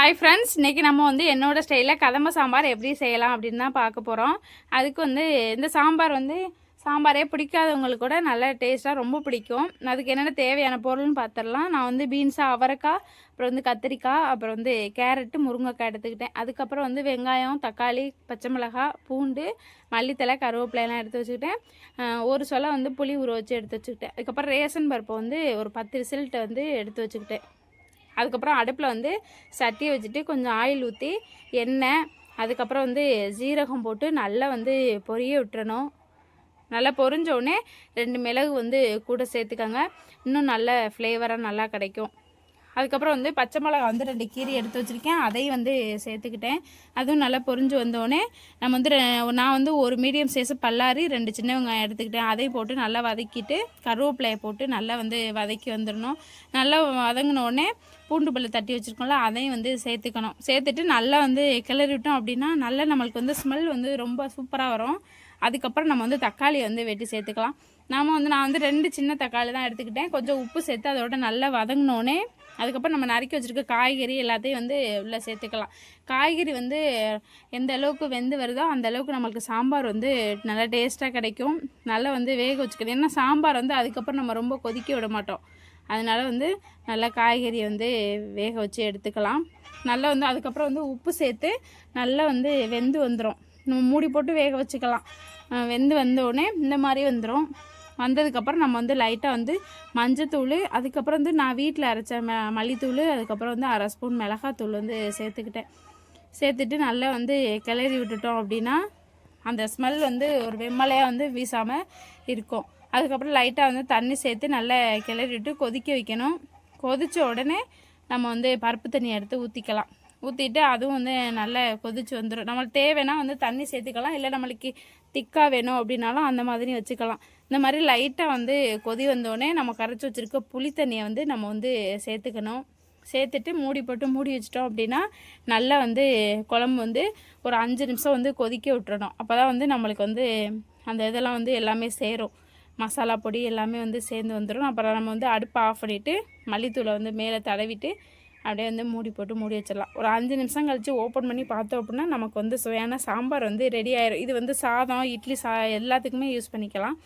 Hi friends இன்றைக்கி நம்ம வந்து என்னோடய ஸ்டைலில் கதம்ப சாம்பார் எப்படி செய்யலாம் அப்படின்னு தான் பார்க்க போகிறோம் அதுக்கு வந்து இந்த சாம்பார் வந்து சாம்பாரே பிடிக்காதவங்களுக்கு கூட நல்ல டேஸ்ட்டாக ரொம்ப பிடிக்கும். அதுக்கு என்னென்ன தேவையான பொருள்னு பார்த்துடலாம். நான் வந்து பீன்ஸாக அவரைக்காய் அப்புறம் வந்து கத்திரிக்காய் அப்புறம் வந்து கேரட்டு முருங்கைக்காய் எடுத்துக்கிட்டேன். அதுக்கப்புறம் வந்து வெங்காயம் தக்காளி பச்சை மிளகாய் பூண்டு மல்லித்தலை கருவேப்பிலையெல்லாம் எடுத்து வச்சுக்கிட்டேன். ஒரு சொலை வந்து புளி ஊற வச்சு எடுத்து வச்சுக்கிட்டேன். அதுக்கப்புறம் ரேஷன் பருப்பை வந்து ஒரு பத்து ரிசல்ட்டை வந்து எடுத்து வச்சுக்கிட்டேன். அதுக்கப்புறம் அடுப்பில் வந்து சட்டியை வச்சுட்டு கொஞ்சம் ஆயில் ஊற்றி எண்ணெய் அதுக்கப்புறம் வந்து ஜீரகம் போட்டு நல்லா வந்து பொரிய விட்டுறணும். நல்லா பொரிஞ்சோடனே ரெண்டு மிளகு வந்து கூட சேர்த்துக்கோங்க. இன்னும் நல்ல ஃப்ளேவராக நல்லா கிடைக்கும். அதுக்கப்புறம் வந்து பச்சை மிளகா வந்து ரெண்டு கீரி எடுத்து வச்சுருக்கேன். அதையும் வந்து சேர்த்துக்கிட்டேன். அதுவும் நல்லா பொரிஞ்சு வந்தோடனே நம்ம வந்து ரெ- நான் வந்து ஒரு மீடியம் சைஸ் பல்லாரி ரெண்டு சின்ன வெங்காயம் எடுத்துக்கிட்டேன். அதையும் போட்டு நல்லா வதக்கிட்டு கருவேப்பிலையை போட்டு நல்லா வந்து வதக்கி வந்துடணும். நல்லா வதங்கினோடனே பூண்டு பல்லு தட்டி வச்சுருக்கோம்ல அதையும் வந்து சேர்த்துக்கணும். சேர்த்துட்டு நல்லா வந்து கிளறி விட்டோம் அப்படின்னா நல்லா நம்மளுக்கு வந்து ஸ்மெல் வந்து ரொம்ப சூப்பராக வரும். அதுக்கப்புறம் நம்ம வந்து தக்காளியை வந்து வெட்டி சேர்த்துக்கலாம். நாம் வந்து நான் வந்து ரெண்டு சின்ன தக்காளி தான் எடுத்துக்கிட்டேன். கொஞ்சம் உப்பு சேர்த்து அதோட நல்லா வதங்கினோடனே அதுக்கப்புறம் நம்ம நறுக்கி வச்சுருக்க காய்கறி எல்லாத்தையும் வந்து உள்ளே சேர்த்துக்கலாம். காய்கறி வந்து எந்த அளவுக்கு வெந்து வருதோ அந்த அளவுக்கு நம்மளுக்கு சாம்பார் வந்து நல்லா டேஸ்ட்டாக கிடைக்கும். நல்லா வந்து வேக வச்சுக்கணும். ஏன்னா சாம்பார் வந்து அதுக்கப்புறம் நம்ம ரொம்ப கொதிக்க விட மாட்டோம். அதனால வந்து நல்லா காய்கறியை வந்து வேக வச்சு எடுத்துக்கலாம். நல்லா வந்து அதுக்கப்புறம் வந்து உப்பு சேர்த்து நல்லா வந்து வெந்து வந்துடும் நம்ம மூடி போட்டு வேக வச்சுக்கலாம். வெந்து வந்த உடனே இந்த மாதிரி வந்துடும் வந்ததுக்கப்புறம் நம்ம வந்து லைட்டாக வந்து மஞ்சத்தூள் அதுக்கப்புறம் வந்து நான் வீட்டில் அரைச்ச ம மல்லித்தூள் அதுக்கப்புறம் வந்து அரை ஸ்பூன் மிளகாத்தூள் வந்து சேர்த்துக்கிட்டேன். சேர்த்துட்டு நல்லா வந்து கிளறி விட்டுட்டோம் அப்படின்னா அந்த ஸ்மெல் வந்து ஒரு வெம்மலையாக வந்து வீசாமல் இருக்கும். அதுக்கப்புறம் லைட்டாக வந்து தண்ணி சேர்த்து நல்லா கிளறி விட்டு கொதிக்க வைக்கணும். கொதித்த உடனே நம்ம வந்து பருப்பு தண்ணி எடுத்து ஊற்றிக்கலாம் ஊற்றிட்டு அதுவும் வந்து நல்லா கொதிச்சு வந்துடும் நம்மளுக்கு தேவைன்னா வந்து தண்ணி சேர்த்துக்கலாம். இல்லை நம்மளுக்கு திக்காக வேணும் அப்படின்னாலும் அந்த மாதிரி வச்சுக்கலாம். இந்த மாதிரி லைட்டாக வந்து கொதி வந்தோடனே நம்ம கரைச்சி வச்சுருக்க புளி தண்ணியை வந்து நம்ம வந்து சேர்த்துக்கணும். சேர்த்துட்டு மூடி போட்டு மூடி வச்சிட்டோம் அப்படின்னா நல்லா வந்து குழம்பு வந்து ஒரு அஞ்சு நிமிஷம் வந்து கொதிக்க விட்டுறணும். அப்போ தான் வந்து நம்மளுக்கு வந்து அந்த இதெல்லாம் வந்து எல்லாமே சேரும். மசாலா பொடி எல்லாமே வந்து சேர்ந்து வந்துடும் அப்புறம் நம்ம வந்து அடுப்பை ஆஃப் பண்ணிவிட்டு மல்லித்தூளை வந்து மேலே தடவிட்டு அப்படியே வந்து மூடி போட்டு மூடி வச்சிடலாம். ஒரு அஞ்சு நிமிஷம் கழித்து ஓப்பன் பண்ணி பார்த்தோம் அப்படின்னா நமக்கு வந்து சுவையான சாம்பார் வந்து ரெடி ஆயிடும் இது வந்து சாதம் இட்லி சா எல்லாத்துக்குமே யூஸ் பண்ணிக்கலாம்.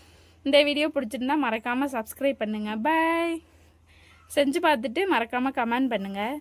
இந்த வீடியோ பிடிச்சிருந்தா மறக்காமல் சப்ஸ்கிரைப் பண்ணுங்கள் பை செஞ்சு பார்த்துட்டு மறக்காமல் கமெண்ட் பண்ணுங்கள்